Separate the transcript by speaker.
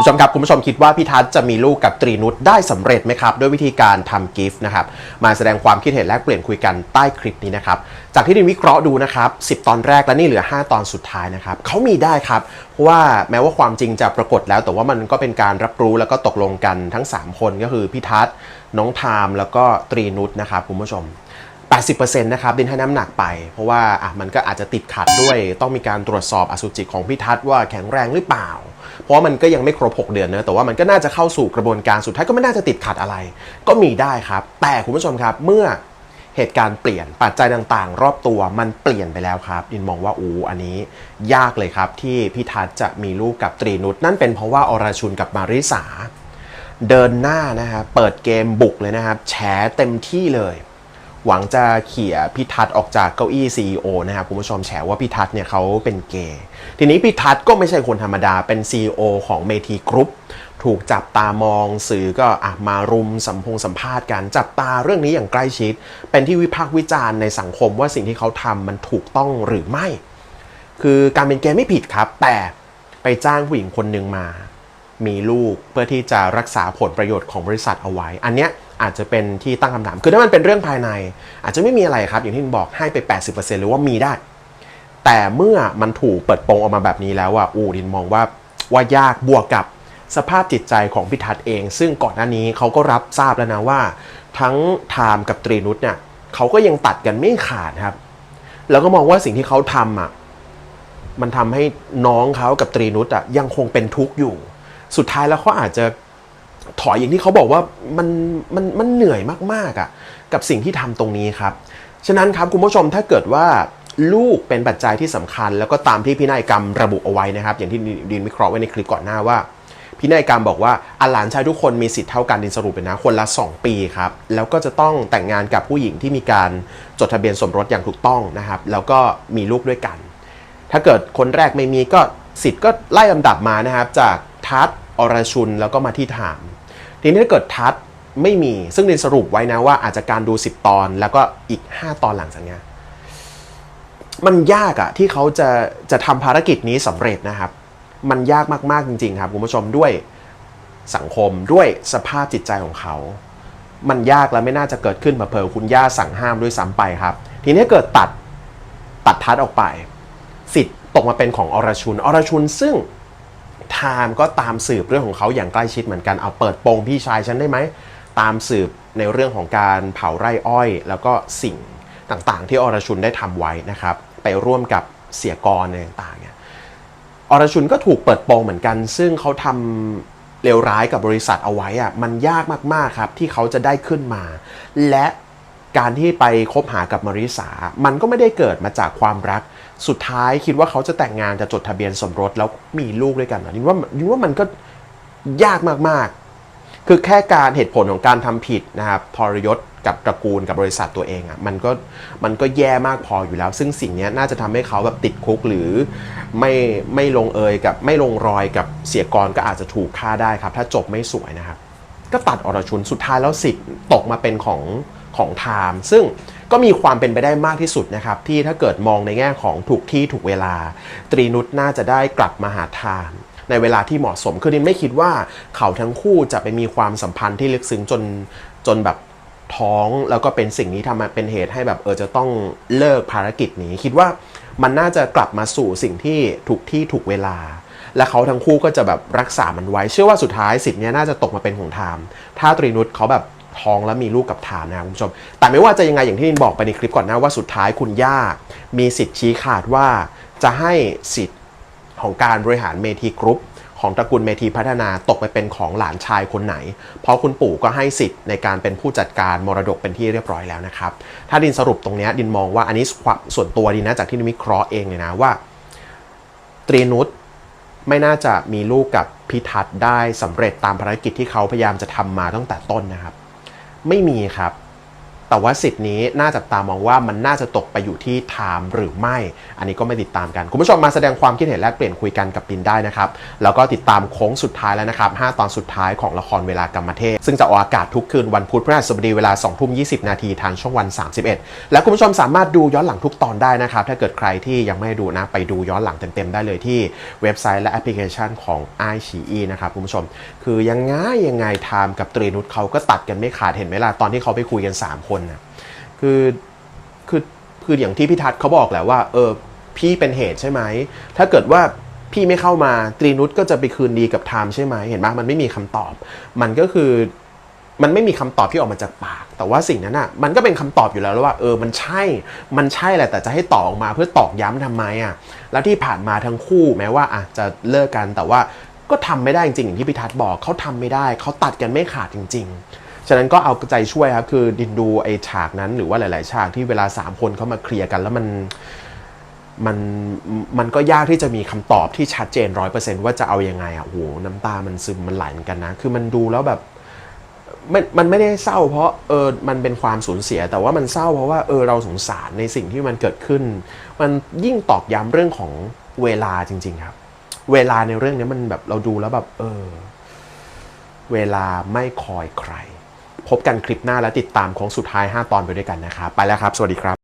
Speaker 1: คุณผู้ชมครับคุณผู้ชมคิดว่าพี่ทัศน์จะมีลูกกับตรีนุชได้สำเร็จไหมครับ ด้วยวิธีการทำกิฟต์นะครับมาแสดงความคิดเห็นแลกเปลี่ยนคุยกันใต้คลิปนี้นะครับจากที่ดินวิเคราะห์ดูนะครับ10 ตอนแรกและนี่เหลือ 5 ตอนสุดท้ายนะครับเขามีได้ครับเพราะว่าแม้ว่าความจริงจะปรากฏแล้ว แต่ว่ามันก็เป็นการรับรู้แล้วก็ตกลงกันทั้ง 3 คนก็คือพี่ทัศน์น้องทามแล้วก็ตรีนุชนะครับคุณผู้ชม 80%นะครับดินให้น้ำหนักไป เพราะว่าอะมันก็อาจจะติดขัดด้วย ต้องมีการตรวจสอบอสุจิของพี่ทัศน์ว่าแข็งแรงหรือเปล่า เพราะว่ามันก็ยังไม่ครบ 6 เดือนเนอะแต่ว่ามันก็น่าจะเข้าสู่กระบวนการสุดท้ายก็ไม่น่าจะติดขัดอะไร ก็มีได้ครับ แต่คุณผู้ชมครับเมื่อเหตุการณ์เปลี่ยนปัจจัยต่างๆ รอบตัวมันเปลี่ยนไปแล้วครับดินมองว่าอูอันนี้ยากเลยครับที่พี่ทัศน์จะมีลูกกับตรีนุชนั่นเป็นเพราะว่าอรชุนกับมาริสาเดินหน้านะครับเปิดเกมบุกเลยนะครับแฉเต็มที่เลย หวังจะเขี่ยพิทัศน์ออกจากเก้าอี้ CEO นะครับคุณผู้ชมแฉว่าพิทัศน์เนี่ยเขาเป็นเกย์ทีนี้พิทัศน์ก็ไม่ใช่คนธรรมดาเป็น CEO ของเมทีกรุ๊ปถูกจับตามองสื่อก็อะมารุมสัมพงสัมภาษณ์กันจับตาเรื่องนี้อย่างใกล้ชิด เป็นที่วิพากษ์วิจารณ์ในสังคมว่าสิ่งที่เขาทำมันถูกต้องหรือไม่ คือการเป็นเกย์ไม่ผิดครับ แต่ไปจ้างผู้หญิงคนหนึ่งมา มีลูกเพื่อที่จะรักษาผลประโยชน์ของบริษัทเอาไว้ อันเนี้ย อาจจะเป็นที่ตั้งคำถาม คือถ้ามันเป็นเรื่องภายใน อาจจะไม่มีอะไรครับ อย่างที่บอกให้ไป 80%หรือว่ามีได้ แต่เมื่อมันถูกเปิดโปงออกมาแบบนี้แล้วอะอูดินมองว่าว่ายากบวกกับสภาพจิตใจของพิทัศน์เอง ซึ่งก่อนหน้านี้เขาก็รับทราบแล้วนะว่า ทั้งไทม์กับตรีนุชเนี่ยเขาก็ยังตัดกันไม่ขาดครับ แล้วก็มองว่าสิ่งที่เขาทำอะมันทำให้น้องเขากับตรีนุชอะยังคงเป็นทุกข์อยู่ สุดท้ายแล้วเขาอาจจะ ถอยอย่างที่เขาบอกว่ามันมันมันเหนื่อยมากๆอะกับสิ่งที่ทำตรงนี้ครับ ฉะนั้นครับคุณผู้ชมถ้าเกิดว่าลูกเป็นปัจจัยที่สำคัญ แล้วก็ตามที่พินัยกรรมระบุเอาไว้นะครับ อย่างที่ดินวิเคราะห์ไว้ในคลิปก่อนหน้าว่า พินัยกรรมบอกว่าอาหลานชายทุกคนมีสิทธิ์เท่ากันดินสรุปเลยนะคนละ 2 ปีครับแล้วก็จะต้องแต่งงานกับผู้หญิงที่มีการจดทะเบียนสมรสอย่างถูกต้องนะครับแล้วก็มีลูกด้วยกัน ถ้าเกิดคนแรกไม่มีก็สิทธิ์ก็ไล่ลำดับมานะครับจากทัศอรชุนแล้วก็มาที่ถาม ทีนี้ถ้าเกิดทัศน์ไม่มีซึ่งเรียนสรุปไว้นะว่าอาจจะการดู 10 ตอนแล้วก็อีก 5 ตอนหลังจากเนี้ยมันยากอะที่เขาจะจะทำภารกิจนี้สำเร็จนะครับ มันยากมากๆจริง ๆ ครับคุณผู้ชมด้วยสังคมด้วยสภาพจิตใจของเขา มันยากและไม่น่าจะเกิดขึ้นมาเพอคุณย่าสั่งห้ามด้วยซ้ำไปครับ ทีนี้เกิดตัดตัดทัศน์ออกไป สิทธิ์ตกมาเป็นของอรชุนอรชุนซึ่ง ไทม์ก็ตามสืบเรื่องของเขาอย่างใกล้ชิดเหมือนกันเอาเปิดโปงพี่ชายฉันได้ไหมตามสืบในเรื่องของการเผาไร่อ้อย แล้วก็สิ่งต่างๆ ที่อรชุนได้ทำไว้นะครับ ไปร่วมกับเสียกรในต่างๆเนี่ยอรชุนก็ถูกเปิดโปงเหมือนกัน ซึ่งเขาทำเลวร้ายกับบริษัทเอาไว้อะมันยากมากๆครับที่เขาจะได้ขึ้นมา และ การที่ไปคบหากับมาริสา มันก็ไม่ได้เกิดมาจากความรัก สุดท้ายคิดว่าเขาจะแต่งงานจะจดทะเบียนสมรสแล้วมีลูกด้วยกันเหรอนี่ว่านี่ว่ามันก็ยากมากๆ คือแค่การเหตุผลของการทำผิดนะครับทรยศกับตระกูลกับบริษัทตัวเองอะ่ะมันก็มันก็แย่มากพออยู่แล้ว ซึ่งสิ่งนี้น่าจะทำให้เขาแบบติดคุกหรือไม่ไม่ลงเอยกับไม่ลงรอยกับเสียกรก็อาจจะถูกฆ่าได้ครับ ถ้าจบไม่สวยนะครับ ก็ตัดอรชุนสุดท้ายแล้วสิทธิ์ตกมาเป็นของ ของไทม์ซึ่งก็มีความเป็นไปได้มากที่สุดนะครับ ที่ถ้าเกิดมองในแง่ของถูกที่ถูกเวลา ตรีนุชน่าจะได้กลับมาหาไทม์ในเวลาที่เหมาะสมคือดินไม่คิดว่าเขาทั้งคู่จะไปมีความสัมพันธ์ที่ลึกซึ้งจนจนแบบท้องแล้วก็เป็นสิ่งนี้ทำมาเป็นเหตุให้แบบเออจะต้องเลิกภารกิจนี้ คิดว่ามันน่าจะกลับมาสู่สิ่งที่ถูกที่ถูกเวลา และเขาทั้งคู่ก็จะแบบรักษามันไว้ เชื่อว่าสุดท้ายสิทธิ์นี้น่าจะตกมาเป็นของไทม์ถ้าตรีนุชเขาแบบ ท้องแล้วมีลูกกับไทม์นะครับคุณผู้ชม แต่ไม่ว่าจะยังไงอย่างที่นินบอกไปในคลิปก่อนหน้าว่าสุดท้ายคุณย่า มีสิทธิ์ชี้ขาดว่าจะให้สิทธิ์ของการบริหารเมทีกรุ๊ปของตระกูลเมทีพัฒนาตกไปเป็นของหลานชายคนไหน เพราะคุณปู่ก็ให้สิทธิ์ในการเป็นผู้จัดการมรดกเป็นที่เรียบร้อยแล้วนะครับ ถ้าดินสรุปตรงนี้ดินมองว่าอันนี้ส่วนตัวดินนะจากที่ดินวิเคราะห์เองเลยนะว่า ตรีนุชไม่น่าจะมีลูกกับพิทัศน์ได้สำเร็จตามภารกิจที่เขาพยายามจะทำมาตั้งแต่ต้นนะครับ ไม่มีครับ แต่ว่าสิทธิ์นี้น่าจับตามองว่ามันน่าจะตกไปอยู่ที่ไทม์หรือไม่ อันนี้ก็ไม่ติดตามกัน คุณผู้ชมมาแสดงความคิดเห็นแลกเปลี่ยนคุยกันกับปินได้นะครับ แล้วก็ติดตามโค้งสุดท้ายแล้วนะครับ 5 ตอนสุดท้ายของละครเวลากรรมเทพซึ่งจะออกอากาศทุกคืนวันพุธพฤหัสบดีเวลา2ทุ่ม20 นาทีทางช่องวัน 31 และคุณผู้ชมสามารถดูย้อนหลังทุกตอนได้นะครับ ถ้าเกิดใครที่ยังไม่ดูนะไปดูย้อนหลังเต็มๆได้เลยที่เว็บไซต์และแอปพลิเคชันของ i อ e นะครับคุณผู้ชม คือยังไงยังไงไทม์กับตรีนุชเขาก็ตัดกันไม่ขาดเห็นไหมล่ะตอนที่เขาไปคุยกัน 3 คนนะคือคือคืออย่างที่พี่ทัศน์เขาบอกแหละว่าเออพี่เป็นเหตุใช่ไหม ถ้าเกิดว่าพี่ไม่เข้ามาตรีนุชก็จะไปคืนดีกับไทม์ใช่ไหมเห็นไหมมันไม่มีคำตอบ มันก็คือมันไม่มีคำตอบที่ออกมาจากปาก แต่ว่าสิ่งนั้นอะมันก็เป็นคำตอบอยู่แล้วว่า เออมันใช่ มันใช่แหละแต่จะให้ตอบออกมาเพื่อตอกย้ำทำไมอะแล้วที่ผ่านมาทั้งคู่แม้ว่าอะจะเลิกกันแต่ว่าก็ทำไม่ได้จริงๆอย่างที่พิทัศน์บอกเขาทำไม่ได้เขาตัดกันไม่ขาดจริง ๆ ฉะนั้นก็เอาใจช่วยครับ คือดินดูไอ้ฉากนั้นหรือว่าหลาย ๆ ฉากที่เวลาสามคนเขามาเคลียร์กันแล้วมันมันมันก็ยากที่จะมีคำตอบที่ชัดเจนร้อยเปอร์เซนต์ว่าจะเอายังไงอะโอ้โหน้ำตามันซึมมันไหลเหมือนกันนะ คือมันดูแล้วแบบมันมันไม่ได้เศร้า เพราะเออมันเป็นความสูญเสีย แต่ว่ามันเศร้าเพราะว่าเออเราสงสารในสิ่งที่มันเกิดขึ้น มันยิ่งตอกย้ำเรื่องของเวลาจริง ๆ ครับ เวลาในเรื่องนี้มันแบบเราดูแล้วแบบ เออ เวลาไม่คอยใคร พบกันคลิปหน้าและติดตามของสุดท้าย 5 ตอนไปด้วยกันนะครับ ไปแล้วครับ สวัสดีครับ